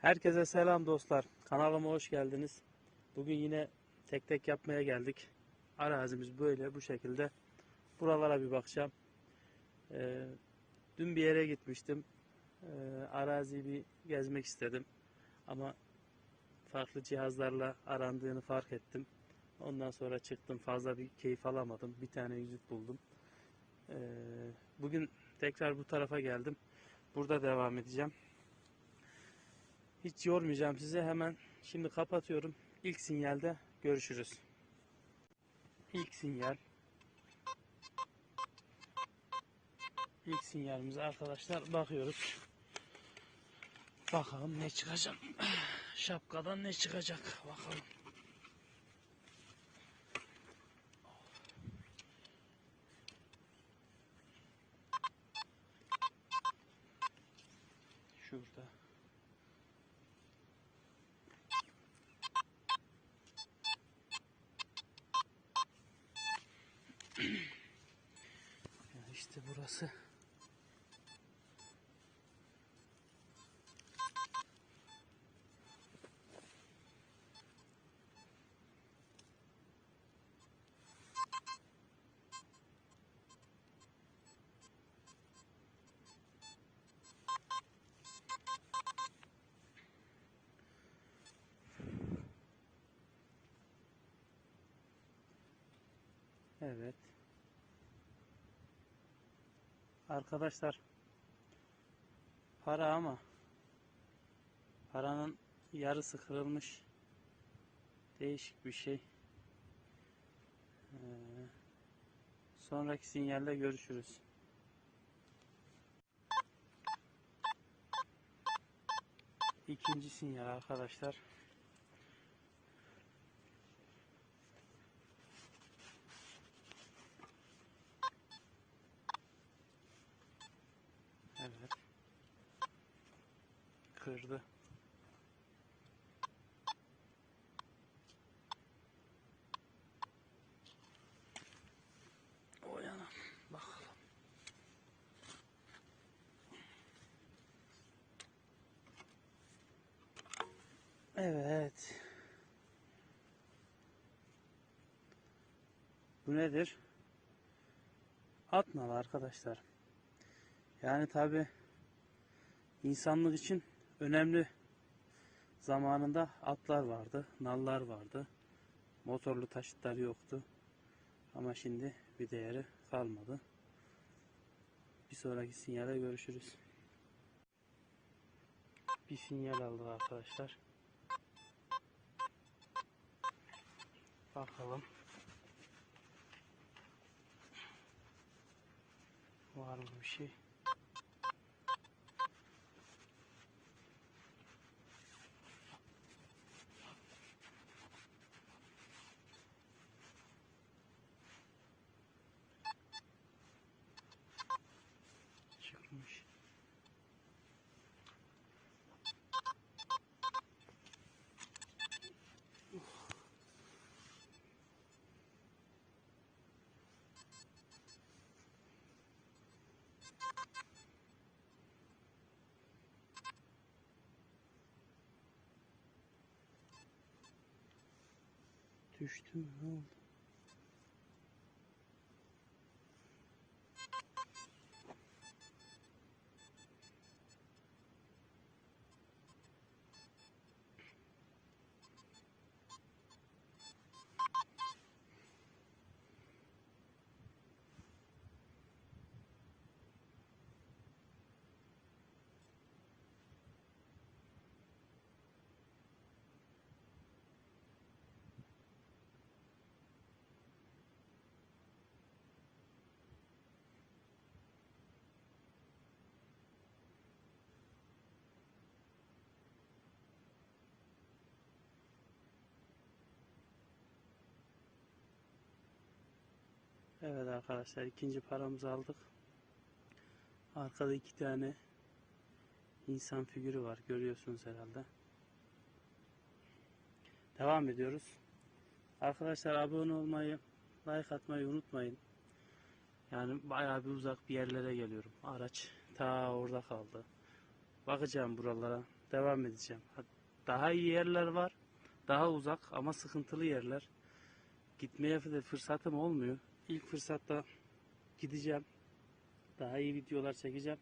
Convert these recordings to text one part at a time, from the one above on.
Herkese selam dostlar. Kanalıma hoş geldiniz. Bugün yine tek tek yapmaya geldik. Arazimiz böyle bu şekilde. Buralara bir bakacağım. Ee, dün bir yere gitmiştim. Ee, araziyi bir gezmek istedim. Ama farklı cihazlarla arandığını fark ettim. Ondan sonra çıktım. Fazla bir keyif alamadım. Bir tane yüzük buldum. Ee, bugün tekrar bu tarafa geldim. Burada devam edeceğim. Hiç yormayacağım size. Hemen şimdi kapatıyorum. İlk sinyalde görüşürüz. İlk sinyal. İlk sinyalimize arkadaşlar bakıyoruz. Bakalım ne çıkacak. Şapkadan ne çıkacak bakalım. Şurada. Ya işte burası. Evet. Arkadaşlar para ama paranın yarısı kırılmış. Değişik bir şey. Ee, sonraki sinyalle görüşürüz. İkinci sinyal arkadaşlar. Evet. Kırdı. O yana bakalım. Evet. Bu nedir? At nalı arkadaşlar. Yani tabi insanlık için önemli zamanında atlar vardı, nallar vardı. Motorlu taşıtlar yoktu. Ama şimdi bir değeri kalmadı. Bir sonraki sinyale görüşürüz. Bir sinyal aldık arkadaşlar. Bakalım. Var mı bir şey? Çıkmış. Düştü mü? Ne oldu? Evet arkadaşlar ikinci paramızı aldık. Arkada iki tane insan figürü var. Görüyorsunuz herhalde. Devam ediyoruz. Arkadaşlar abone olmayı, like atmayı unutmayın. Yani bayağı bir uzak bir yerlere geliyorum. Araç ta orada kaldı. Bakacağım buralara. devam edeceğim. Ha- Daha iyi yerler var. Daha uzak ama sıkıntılı yerler. Gitmeye de fırsatım olmuyor. İlk fırsatta gideceğim. Daha iyi videolar çekeceğim.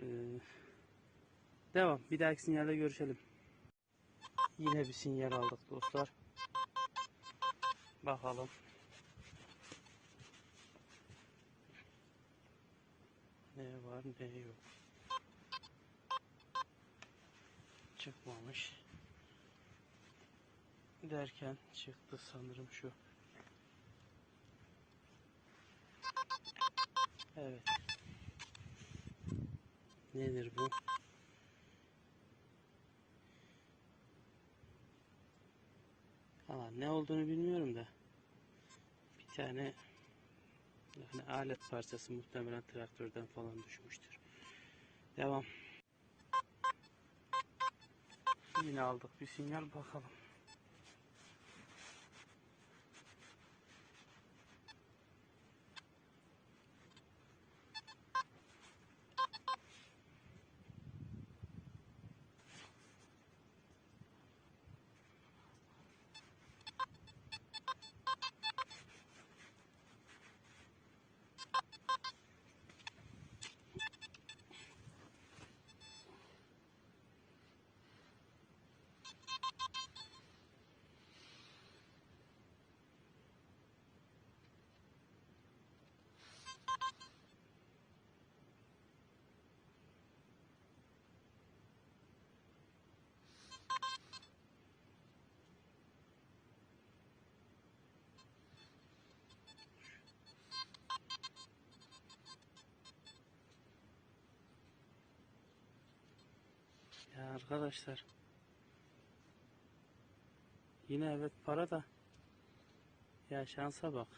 Ee, devam. Bir dahaki sinyalde görüşelim. Yine bir sinyal aldık dostlar. Bakalım. Ne var ne yok. Çıkmamış. Derken çıktı sanırım şu. Evet. Nedir bu? Ha, ne olduğunu bilmiyorum da. Bir tane yani alet parçası muhtemelen traktörden falan düşmüştür. Devam. Yine aldık bir sinyal bakalım. Ya arkadaşlar. Yine evet para da. Ya şansa bak.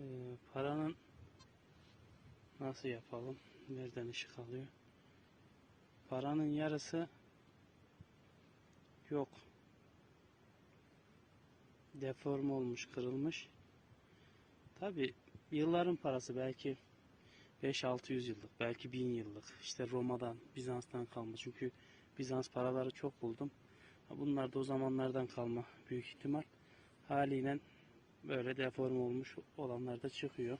Ee, paranın nasıl yapalım? Nereden ışık alıyor? Paranın yarısı yok. Deform olmuş, kırılmış. Tabi yılların parası belki 5-600 yıllık, belki 1000 yıllık. İşte Roma'dan, Bizans'tan kalma. Çünkü Bizans paraları çok buldum. Bunlar da o zamanlardan kalma büyük ihtimal. Haliyle böyle deform olmuş olanlar da çıkıyor.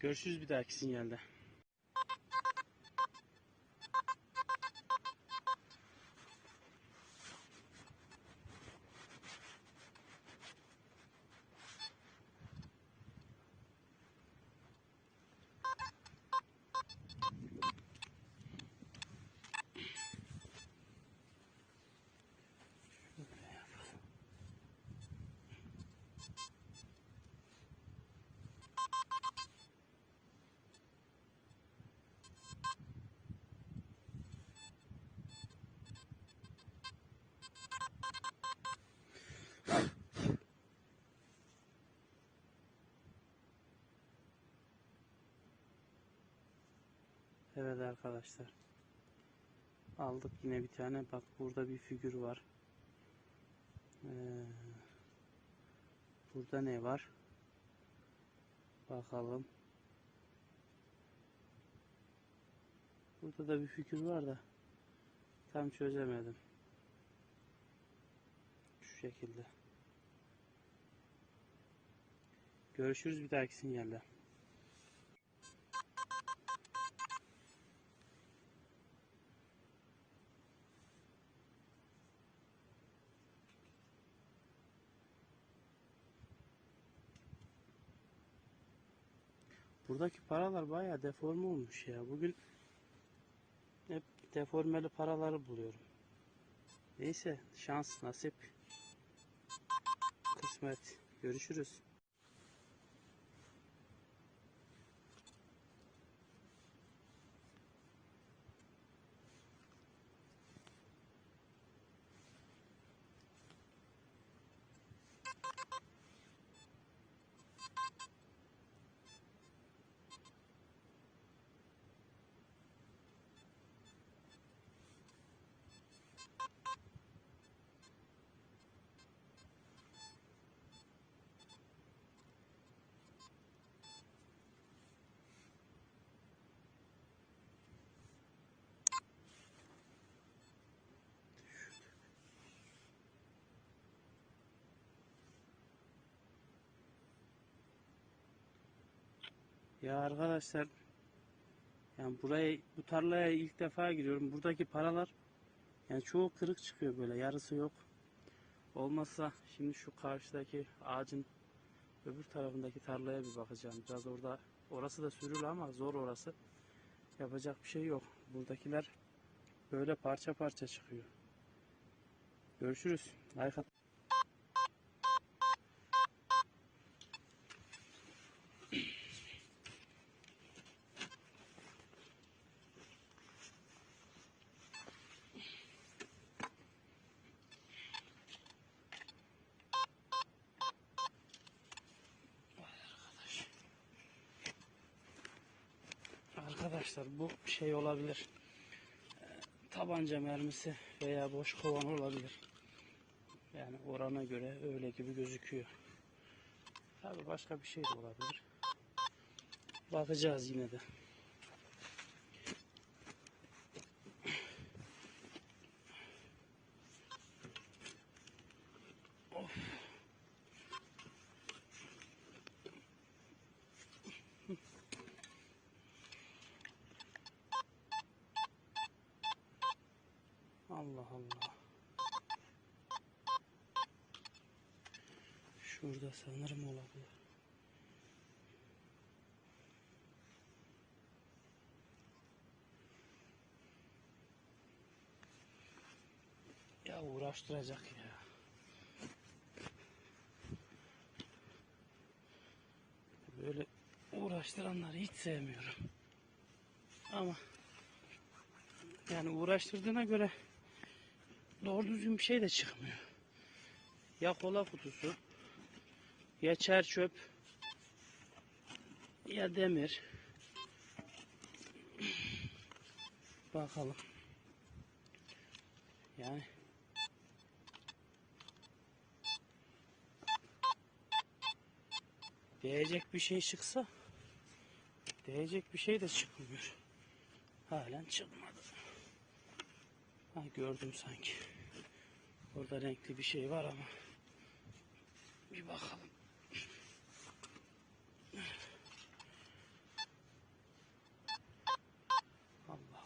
Görüşürüz bir dahaki sinyalde. Evet arkadaşlar. Aldık yine bir tane. Bak burada bir figür var. Ee, burada ne var? Bakalım. Burada da bir figür var da tam çözemedim. Şu şekilde. Görüşürüz bir dahaki sinyalle. Buradaki paralar bayağı deforme olmuş ya. Bugün hep deformeli paraları buluyorum. Neyse şans, nasip, kısmet. Görüşürüz. Ya arkadaşlar yani buraya bu tarlaya ilk defa giriyorum. Buradaki paralar yani çoğu kırık çıkıyor böyle. Yarısı yok. Olmazsa şimdi şu karşıdaki ağacın öbür tarafındaki tarlaya bir bakacağım. Biraz orada orası da sürülü ama zor orası. Yapacak bir şey yok. Buradakiler böyle parça parça çıkıyor. Görüşürüz. Like at- Arkadaşlar bu şey olabilir. Ee, Tabanca mermisi veya boş kovan olabilir. Yani orana göre öyle gibi gözüküyor. Tabi başka bir şey de olabilir. Bakacağız yine de. Of. Allah Allah. Şurada sanırım olabilir. Ya uğraştıracak ya. Böyle uğraştıranları hiç sevmiyorum. Ama yani uğraştırdığına göre doğru düzgün bir şey de çıkmıyor. Ya kola kutusu, ya çer çöp, ya demir. Bakalım. Yani değecek bir şey çıksa değecek bir şey de çıkmıyor. Halen çıkmadı. Ha gördüm sanki. Orada renkli bir şey var ama. Bir bakalım. Allah.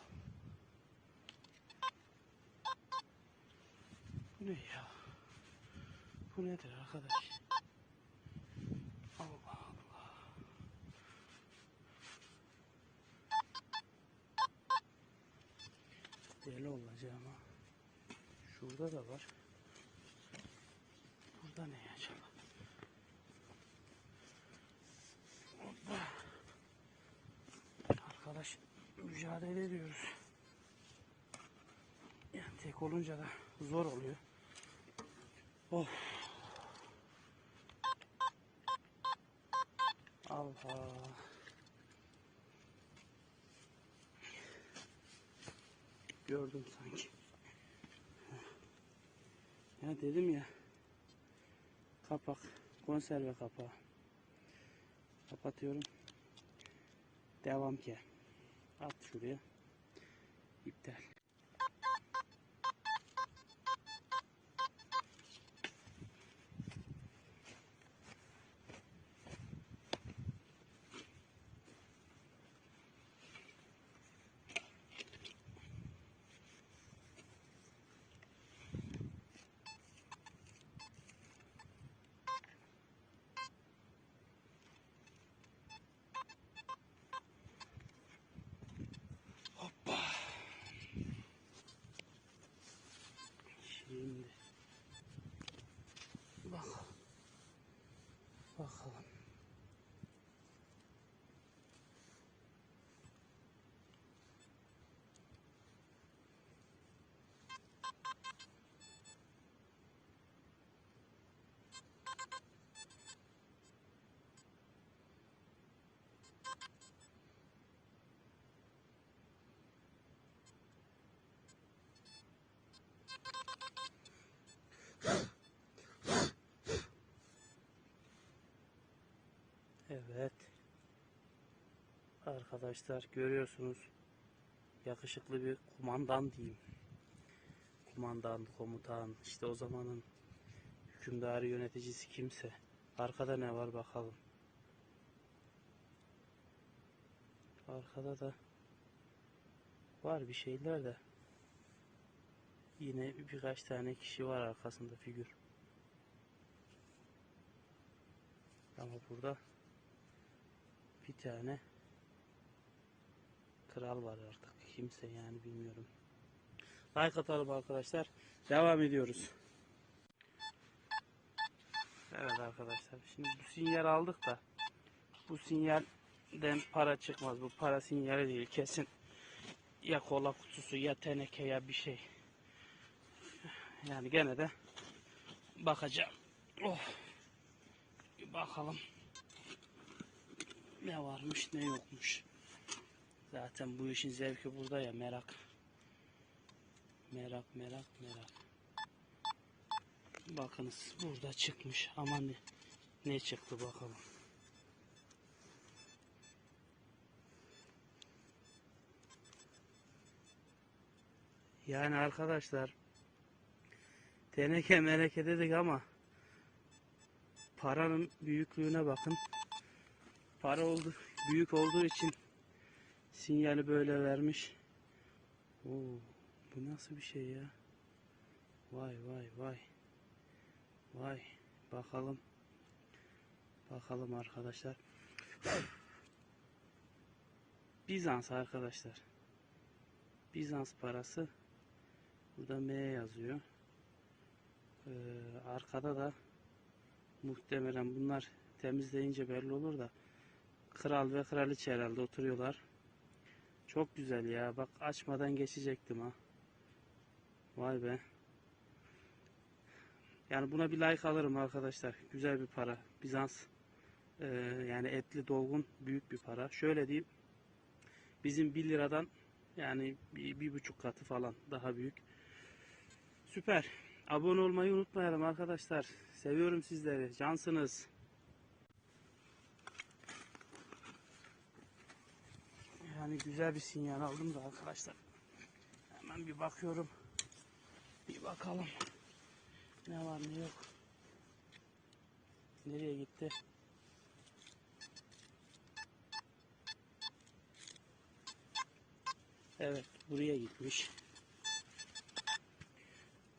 Ne ya? Bu nedir arkadaş? Allah Allah. Deli olacağım ha. Şurada da var. Burada ne acaba? Hoppa. Arkadaş mücadele ediyoruz. Yani tek olunca da zor oluyor. Of. Allah. Gördüm sanki. Ya dedim ya. Kapak. Konserve kapağı. Kapatıyorum. Devam ki. At şuraya. İptal. Şimdi bak bakalım. Evet. Arkadaşlar görüyorsunuz. Yakışıklı bir kumandan diyeyim. Kumandan, komutan, işte o zamanın hükümdarı yöneticisi kimse. Arkada ne var bakalım. Arkada da var bir şeyler de. Yine birkaç tane kişi var arkasında figür. Ama burada bir tane kral var artık. Kimse yani bilmiyorum. Like atalım arkadaşlar. Devam ediyoruz. Evet arkadaşlar. Şimdi bu sinyal aldık da bu sinyalden para çıkmaz. Bu para sinyali değil. Kesin ya kola kutusu ya teneke ya bir şey. Yani gene de bakacağım. Oh. Bir bakalım. Ne varmış ne yokmuş. Zaten bu işin zevki burada ya merak. Merak merak merak. Bakınız burada çıkmış ama ne, ne çıktı bakalım. Yani arkadaşlar teneke meleke dedik ama paranın büyüklüğüne bakın. Para oldu büyük olduğu için sinyali böyle vermiş. Oo, bu nasıl bir şey ya? Vay vay vay. Vay bakalım. Bakalım arkadaşlar. Bizans arkadaşlar. Bizans parası. Burada M yazıyor. Ee, arkada da muhtemelen bunlar temizleyince belli olur da kral ve kraliçe herhalde oturuyorlar. Çok güzel ya. Bak açmadan geçecektim ha. Vay be. Yani buna bir like alırım arkadaşlar. Güzel bir para. Bizans e, yani etli dolgun büyük bir para. Şöyle diyeyim. Bizim 1 liradan yani bir, bir buçuk katı falan daha büyük. Süper. Abone olmayı unutmayalım arkadaşlar. Seviyorum sizleri. Cansınız. Yani güzel bir sinyal aldım da arkadaşlar. Hemen bir bakıyorum. Bir bakalım. Ne var ne yok. Nereye gitti? Evet buraya gitmiş.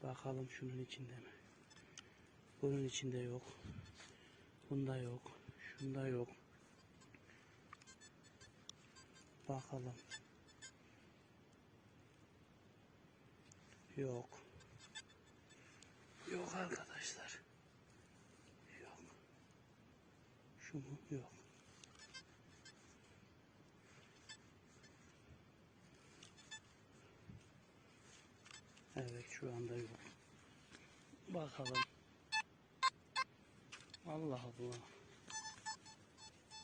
Bakalım şunun içinde mi? Bunun içinde yok. Bunda yok. Şunda yok. Bakalım. Yok. Yok arkadaşlar. Yok. Şu mu? Yok. Evet şu anda yok. Bakalım. Allah Allah.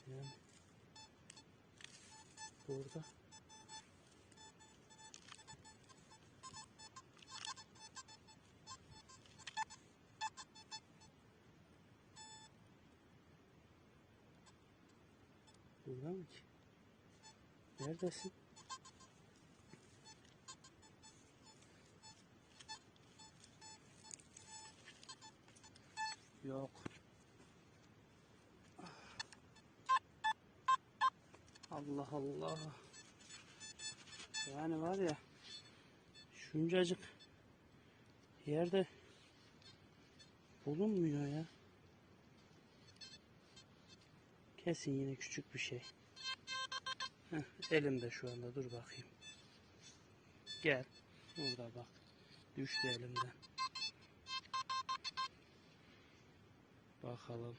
Yani burada Burada mı ki? Neredesin? Yok. Allah. Yani var ya şuncacık yerde bulunmuyor ya. Kesin yine küçük bir şey. Heh, elimde şu anda dur bakayım. Gel. Burada bak. Düştü elimden. Bakalım.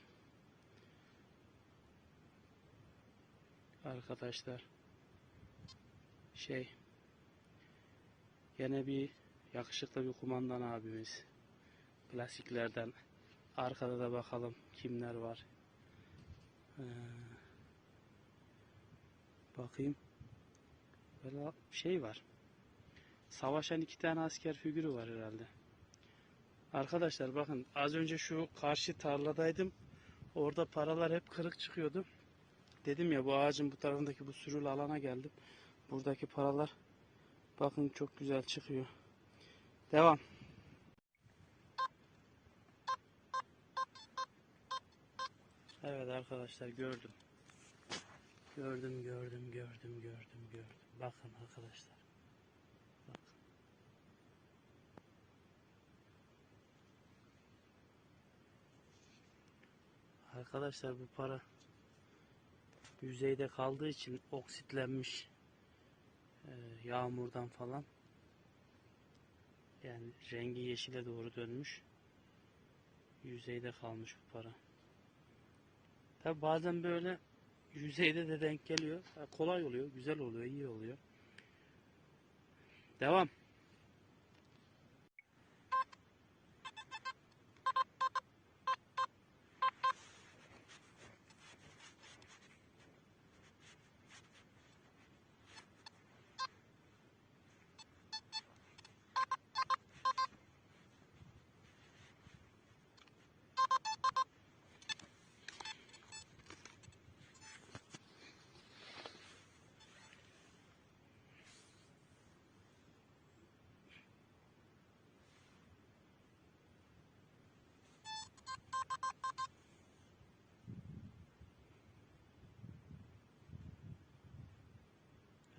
Arkadaşlar. Şey. Yine bir yakışıklı bir kumandan abimiz. Klasiklerden. Arkada da bakalım kimler var. Ee, bakayım. Böyle şey var. Savaşan iki tane asker figürü var herhalde. Arkadaşlar bakın az önce şu karşı tarladaydım. Orada paralar hep kırık çıkıyordu. Dedim ya bu ağacın bu tarafındaki bu sürülü alana geldim. Buradaki paralar bakın çok güzel çıkıyor. Devam. Evet arkadaşlar gördüm. Gördüm, gördüm, gördüm, gördüm, gördüm. Bakın arkadaşlar. Arkadaşlar bu para yüzeyde kaldığı için oksitlenmiş Ee, yağmurdan falan yani rengi yeşile doğru dönmüş yüzeyde kalmış bu para. Tabi bazen böyle yüzeyde de denk geliyor. Kolay oluyor, güzel oluyor, iyi oluyor. Devam.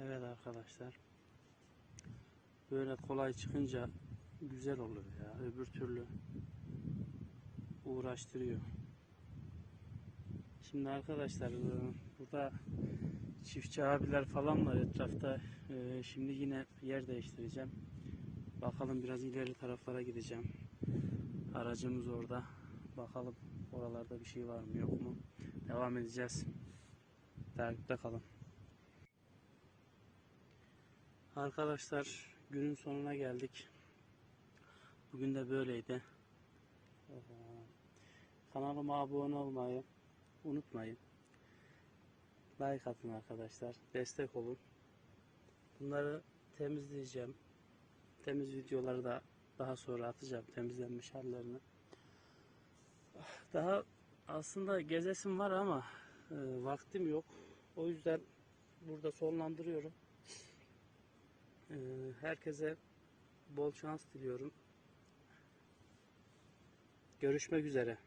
Evet arkadaşlar. Böyle kolay çıkınca güzel oluyor ya. Öbür türlü uğraştırıyor. Şimdi arkadaşlar e, burada çiftçi abiler falan var etrafta. E, Şimdi yine yer değiştireceğim. Bakalım biraz ileri taraflara gideceğim. Aracımız orada. Bakalım oralarda bir şey var mı yok mu? Devam edeceğiz. Takipte kalın. Arkadaşlar günün sonuna geldik. Bugün de böyleydi. Kanalıma abone olmayı unutmayın. Like atın arkadaşlar. Destek olun. Bunları temizleyeceğim. Temiz videoları da daha sonra atacağım. Temizlenmiş hallerini. Daha aslında gezesim var ama e, vaktim yok. O yüzden burada sonlandırıyorum. Ee, Herkese bol şans diliyorum. Görüşmek üzere.